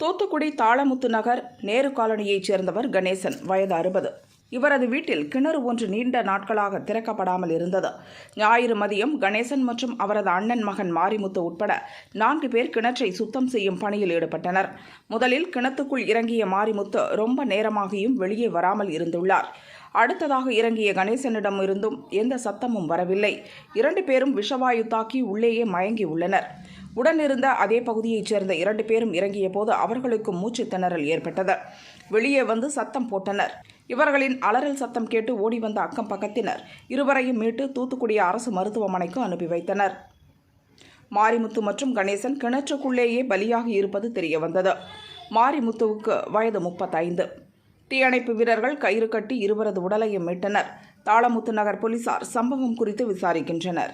தூத்துக்குடி தாளமுத்து நகர் நேரு காலனியைச் சேர்ந்தவர் கணேசன் வயது அறுபது. இவரது வீட்டில் கிணறு ஒன்று நீண்ட நாட்களாக திறக்கப்படாமல் இருந்தது. ஞாயிறு மதியம் கணேசன் மற்றும் அவரது அண்ணன் மகன் மாரிமுத்து உட்பட நான்கு பேர் கிணற்றை சுத்தம் செய்யும் பணியில் ஈடுபட்டனர். முதலில் கிணத்துக்குள் இறங்கிய மாரிமுத்து ரொம்ப நேரமாகியும் வெளியே வராமல் இருந்துள்ளார். அடுத்ததாக இறங்கிய கணேசனிடம் இருந்தும் எந்த சத்தமும் வரவில்லை. இரண்டு பேரும் விஷவாயு தாக்கி உள்ளேயே மயங்கி உள்ளனர். உடனிருந்த அதே பகுதியைச் சேர்ந்த இரண்டு பேரும் இறங்கிய போது அவர்களுக்கும் மூச்சு திணறல் ஏற்பட்டது. வெளியே வந்து சத்தம் போட்டனர். இவர்களின் அலறல் சத்தம் கேட்டு ஓடி வந்த அக்கம் பக்கத்தினர் இருவரையும் மீட்டு தூத்துக்குடி அரசு மருத்துவமனைக்கு அனுப்பி வைத்தனர். மாரிமுத்து மற்றும் கணேசன் கிணற்றுக்குள்ளேயே பலியாகி இருப்பது தெரியவந்தது. மாரிமுத்துவுக்கு வயது முப்பத்தைந்து. தீயணைப்பு வீரர்கள் கயிறு கட்டி இருவரது உடலையும் மீட்டனர். தாளமுத்து நகர் போலீசார் சம்பவம் குறித்து விசாரிக்கின்றனர்.